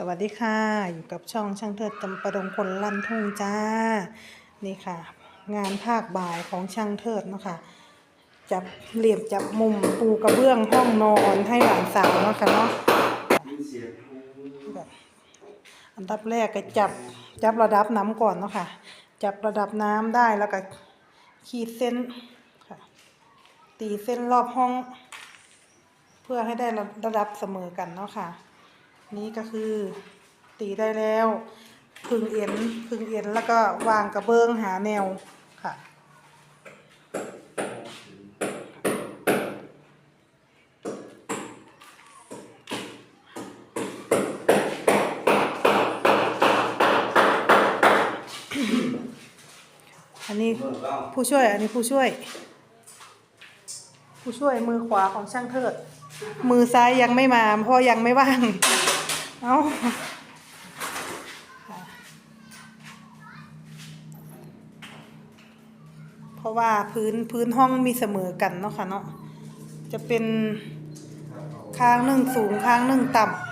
สวัสดีค่ะ อยู่กับช่องช่างเถิดจำปาดงคนลั่นทุ่งจ้า นี่ค่ะ งานภาคบ่ายของช่างเทิดเนาะคะจับเหลี่ยมจับมุมปูกระเบื้องห้องนอนให้หลานสาวเนาะค่ะเนาะแบบอันดับแรกก็จับจับระดับน้ำก่อนเนาะค่ะ จับระดับน้ำได้แล้วก็ขีดเส้นค่ะ ตีเส้นรอบห้อง เพื่อให้ได้ระดับเสมอกันเนาะค่ะ นี่ก็คือตีได้แล้วพึงเอ็นพึงเอ็นแล้วก็วางกระเบื้องหาแนวค่ะ อันนี้ผู้ช่วยอันนี้ผู้ช่วย ผู้ช่วยมือขวาของช่างเทิด มือซ้ายยังไม่มาเพราะยังไม่ว่าง เอาเพราะว่าพื้นพื้นห้องมีเสมอกันเนาะค่ะเนาะจะเป็นข้างหนึ่งสูงข้างหนึ่งต่ำ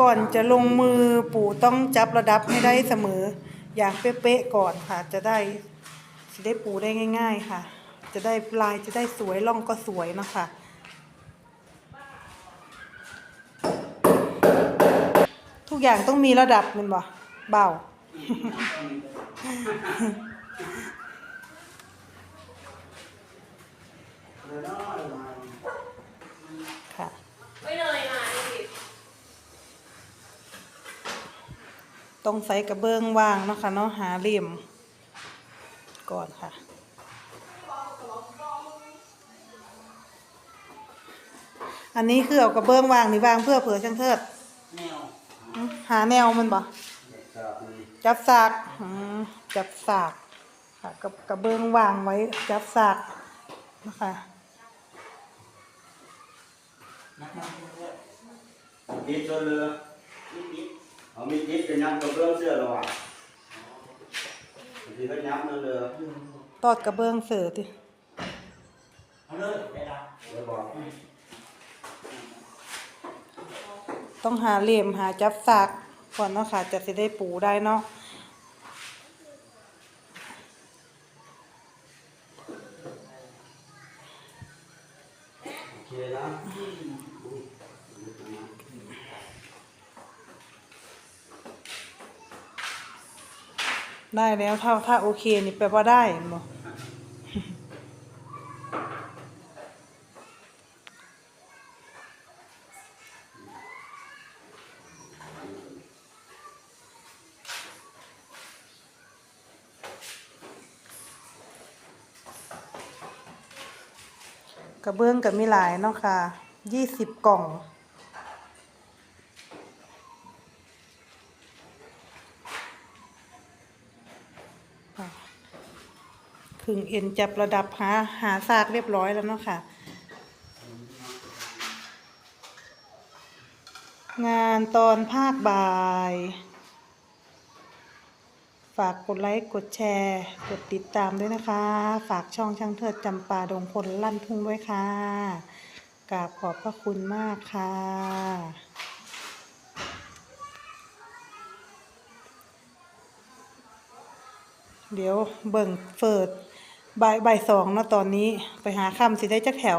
ก่อนจะลงมือปู่ต้องจับระดับให้ได้เสมอ อย่างเป๊ะๆก่อนค่ะจะได้ จะได้ปูได้ง่าย ๆ ค่ะ จะได้ลายจะได้สวยร่องก็สวยนะคะทุกอย่างต้องมีระดับมันบ่เบาค่ะไม่เลยมาต้องใส่กระเบื้องวางนะคะเนาะหาเหลี่ยม ก่อนค่ะ อันนี้คือเอากระเบื้องวางนี่วางเพื่อเผื่อช่างเทิดแนวอืมหาแนวมันบ่จากนี้จับสากอืมจับสากค่ะกับกระเบื้องวางไว้จับสากนะคะติดตัวเรือเอามีติดเป็นยับกระเบื้องเสื้อเราอะทีก็ยับ นั่นเรือตอดกระเบื้องเสือติเอาเลยได้ละเดี๋ยวบอกต้องหาเหลี่ยมหาจับสากก่อนเนาะค่ะจะสิได้ปูได้เนาะโอเคนะ ได้แล้วถ้าถ้าโอเคนี่แปลว่าได้บ่กระเบื้องกับมีหลายเนาะค่ะยี่สิบกล่องึงเอ็นจับระดับหาหาซากเรียบร้อยแล้วเนาะค่ะ งานตอนภาคบ่าย ฝากกดไลค์ กดแชร์ กดติดตามด้วยนะคะ ฝากช่องช่างเทิดจำปาดงพลลั่นทุ่งด้วยค่ะกราบขอบพระคุณมากค่ะเดี๋ยวเบิ่งเฟิด บ่ายบ่ายสองเนาะตอนนี้ไปหาคำสิได้จักแถว